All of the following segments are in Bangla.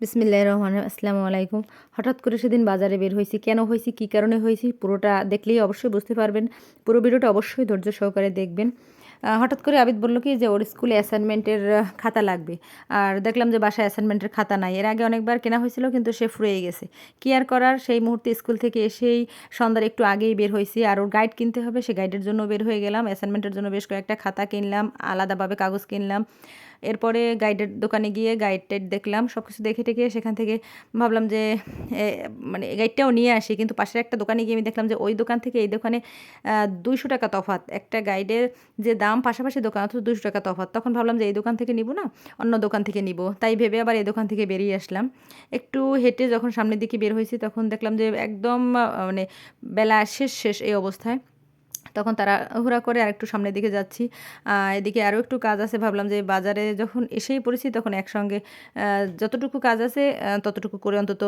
বিসমিল্লাহ রহমান আসসালামু আলাইকুম। হঠাৎ করে সেদিন বাজারে বের হয়েছি। কেন হয়েছি? কী কারণে হয়েছি? পুরোটা দেখলেই অবশ্যই বুঝতে পারবেন। পুরো ভিডিওটা অবশ্যই ধৈর্য সহকারে দেখবেন। হঠাৎ করে আবিদ বলল কি যে, ওর স্কুলে অ্যাসাইনমেন্টের খাতা লাগবে। আর দেখলাম যে বাসায় অ্যাসাইনমেন্টের খাতা নাই। এর আগে অনেকবার কেনা হয়েছিল, কিন্তু সে ফুরিয়ে গেছে। কি আর করার? সেই মুহূর্তে স্কুল থেকে এসেই সন্ধ্যার একটু আগেই বের হয়েছি। আর ওর গাইড কিনতে হবে। সে গাইডের জন্য বের হয়ে গেলাম। অ্যাসাইনমেন্টের জন্য বেশ কয়েকটা খাতা কিনলাম। আলাদাভাবে কাগজ কিনলাম। এরপরে গাইডের দোকানে গিয়ে গাইড টাইড দেখলাম সব কিছু দেখে টেকে সেখান থেকে ভাবলাম যে মানে গাইডটাও নিয়ে আসি। কিন্তু পাশের একটা দোকানে গিয়ে আমি দেখলাম যে, ওই দোকান থেকে এই দোকানে দুইশো টাকা তফাত একটা গাইডের যে দাম পাশাপাশি দোকান, অথচ দুশো টাকা তফাত তখন ভাবলাম যে, এই দোকান থেকে নিব না, অন্য দোকান থেকে নিব। তাই ভেবে আবার এই দোকান থেকে বেরিয়ে আসলাম। একটু হেঁটে যখন সামনের দিকে বের হয়েছি, তখন দেখলাম যে, একদম মানে বেলা শেষ শেষ এই অবস্থায়। তখন তারা হুড়া করে আর একটু সামনের দিকে যাচ্ছি। এদিকে আরও একটু কাজ আছে, ভাবলাম যে বাজারে যখন এসেই পড়েছি তখন একসঙ্গে যতটুকু কাজ আছে ততটুকু করে অন্তত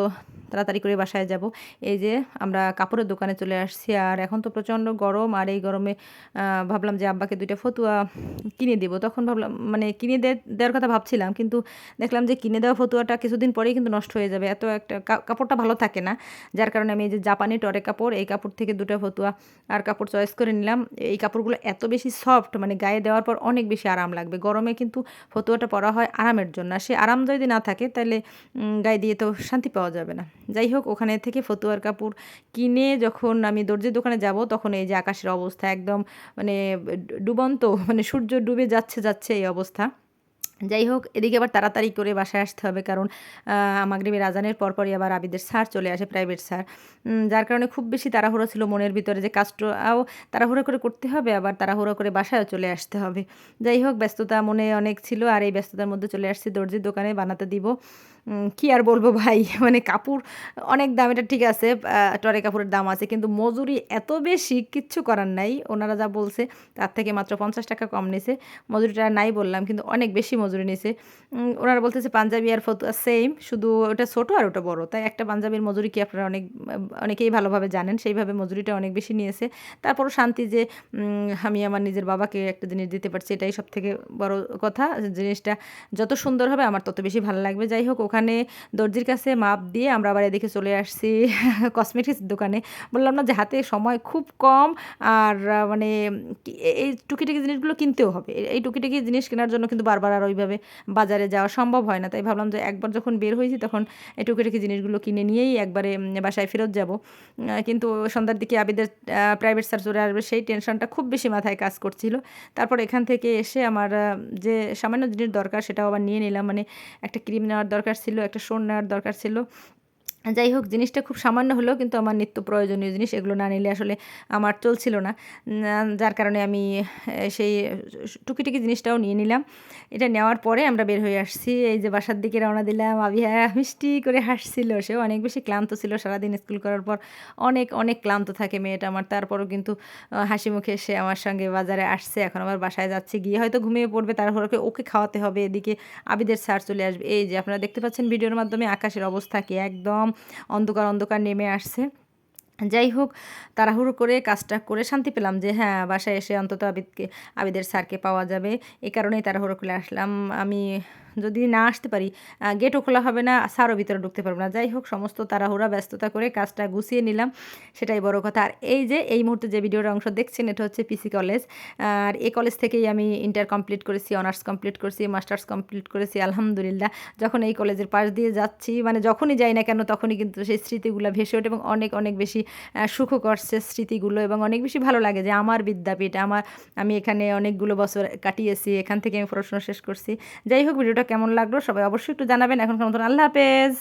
তাড়াতাড়ি করে বাসায় যাব। এই যে আমরা কাপড়ের দোকানে চলে আসছি আর এখন তো প্রচণ্ড গরম আর এই গরমে ভাবলাম যে আব্বাকে দুইটা ফতুয়া কিনে দেব। তখন ভাবলাম মানে কিনে দেওয়ার কথা ভাবছিলাম কিন্তু দেখলাম যে কিনে দেওয়া ফতুয়াটা কিছুদিন পরেই কিন্তু নষ্ট হয়ে যাবে। এত একটা কাপড়টা ভালো থাকে না। যার কারণে আমি এই যে জাপানি টরে কাপড়, এই কাপড় থেকে দুটো ফতুয়া আর কাপড় চয়েস করে নিলাম। এই কাপড়গুলো এত বেশি সফট মানে গায়ে দেওয়ার পর অনেক বেশি আরাম লাগবে। গরমে কিন্তু ফতুয়াটা পরা হয় আরামের জন্য। সে আরাম যদি না থাকে তাহলে গায়ে দিয়ে তো শান্তি পাওয়া যাবে না। যাই হোক, ওখানে থেকে ফতুয়ার কাপড় কিনে যখন আমি দর্জির দোকানে যাব, তখন এই যে আকাশের অবস্থা একদম মানে ডুবন্ত মানে সূর্য ডুবে যাচ্ছে যাচ্ছে এই অবস্থা। যাই হোক, এদিকে আবার তাড়াতাড়ি করে বাসায় আসতে হবে কারণ মাগরিবের আজানের পরপরই আবার আবিদের স্যার চলে আসে প্রাইভেট স্যার। যার কারণে খুব বেশি তাড়াহুড়ো ছিল মনের ভিতরে যে কাজটাও তাড়াহুড়ো করে করতে হবে, আবার তাড়াহুড়ো করে বাসায়ও চলে আসতে হবে। যাই হোক, ব্যস্ততা মনে অনেক ছিল, আর এই ব্যস্ততার মধ্যে চলে আসছি দর্জির দোকানে, বানাতে দিব। কি আর বলব ভাই? মানে কাপড়, অনেক দাম, এটা ঠিক আছে টরে কাপড়ের দাম আছে, কিন্তু মজুরি এত বেশি, কিচ্ছু করার নাই। ওনারা যা বলছে, তার থেকে মাত্র পঞ্চাশ টাকা কম নিছে। মজুরিটা নাই বললাম, কিন্তু অনেক বেশি মজুরি নিছে। ওনারা বলতেছে পাঞ্জাবি আর ফতুয়া সেম শুধু ওটা ছোটো আর ওটা বড়। তাই একটা পাঞ্জাবির মজুরি কি আপনারা অনেক, অনেকেই ভালোভাবে জানেন, সেইভাবে মজুরিটা অনেক বেশি নিয়েছে। তারপরও শান্তি যে আমি আমার নিজের বাবাকে একটা জিনিস দিতে পারছি, এটাই সব থেকে বড় কথা। জিনিসটা যত সুন্দর হবে, আমার তত বেশি ভালো লাগবে। যাই হোক, ওখানে দর্জির কাছে মাপ দিয়ে আমরা আবার এদিকে চলে আসছি কসমেটিক্স দোকানে। বললাম না যে হাতে সময় খুব কম আর মানে এই টুকিটাকি জিনিসগুলো কিনতেও হবে। এই টুকিটাকি জিনিস কেনার জন্য কিন্তু বারবার আর ওইভাবে বাজারে যাওয়া সম্ভব হয় না। তাই ভাবলাম যে একবার যখন বের হয়েছি তখন এই টুকিটাকি জিনিসগুলো কিনে নিয়েই একবারে বাসায় ফেরত যাব। কিন্তু সন্ধ্যার দিকে আবিদের প্রাইভেট স্যার চলে আসবে, সেই টেনশনটা খুব বেশি মাথায় কাজ করছিল। তারপর এখান থেকে এসে আমার যে সামান্য জিনিস দরকার সেটাও আবার নিয়ে নিলাম। মানে একটা ক্রিম নেওয়ার দরকার ছিল একটা সোনার দরকার ছিল। যাই হোক জিনিসটা খুব সামান্য হলেও কিন্তু আমার নিত্য প্রয়োজনীয় জিনিস, এগুলো না নিলে আসলে আমার চলছিল না। যার কারণে আমি সেই টুকিটুকি জিনিসটাও নিয়ে নিলাম। এটা নেওয়ার পরে আমরা বের হয়ে আসছি। এই যে বাসার দিকে রওনা দিলাম। আবিহা মিষ্টি করে হাসছিল। সেও অনেক বেশি ক্লান্ত ছিল। সারাদিন স্কুল করার পর অনেক অনেক ক্লান্ত থাকে মেয়েটা আমার। তারপরও কিন্তু হাসি মুখে সে আমার সঙ্গে বাজারে আসছে। এখন আমার বাসায় যাচ্ছে। গিয়ে হয়তো ঘুমিয়ে পড়বে। তারপর ওকে ওকে খাওয়াতে হবে। এদিকে আবিদের স্যার চলে আসবে। এই যে আপনারা দেখতে পাচ্ছেন, ভিডিওর মাধ্যমে আকাশের অবস্থা কি? একদম অন্ধকার অন্ধকার নেমে আসছে। যাই হোক, তাড়াহুড়ো করে কাজটা করে শান্তি পেলাম যে হ্যাঁ বাসায় এসে অন্তত আবিদকে, আবিদের স্যারকে পাওয়া যাবে। এ কারণেই তাড়াহুড়ো করে আসলাম। আমি যদি না আসতে পারি গেটও খোলা হবে না সারও ভিতরে ঢুকতে পারব না। যাই হোক সমস্ত তাড়াহুড়া ব্যস্ততা করে কাজটা গুছিয়ে নিলাম সেটাই বড় কথা। আর এই যে এই মুহূর্তে যে ভিডিওর অংশ দেখছেন এটা হচ্ছে পিসি কলেজ আর এই কলেজ থেকেই আমি ইন্টার কমপ্লিট করেছি অনার্স কমপ্লিট করেছি মাস্টার্স কমপ্লিট করেছি আলহামদুলিল্লাহ। যখন এই কলেজের পাশ দিয়ে যাচ্ছি মানে যখনই যাই না কেন তখনই কিন্তু সেই স্মৃতিগুলো ভেসে ওঠে এবং অনেক অনেক বেশি আহ, সুখও করছে স্মৃতিগুলো এবং অনেক বেশি ভালো লাগে যে আমার বিদ্যাপীঠ আমার আমি এখানে অনেকগুলো বছর কাটিয়েছি এখান থেকে আমি পড়াশোনা শেষ করছি। যাই হোক ভিডিওটা কেমন লাগল সবাই অবশ্যই একটু জানাবেন। এখন মতন আল্লাহ হাফেজ।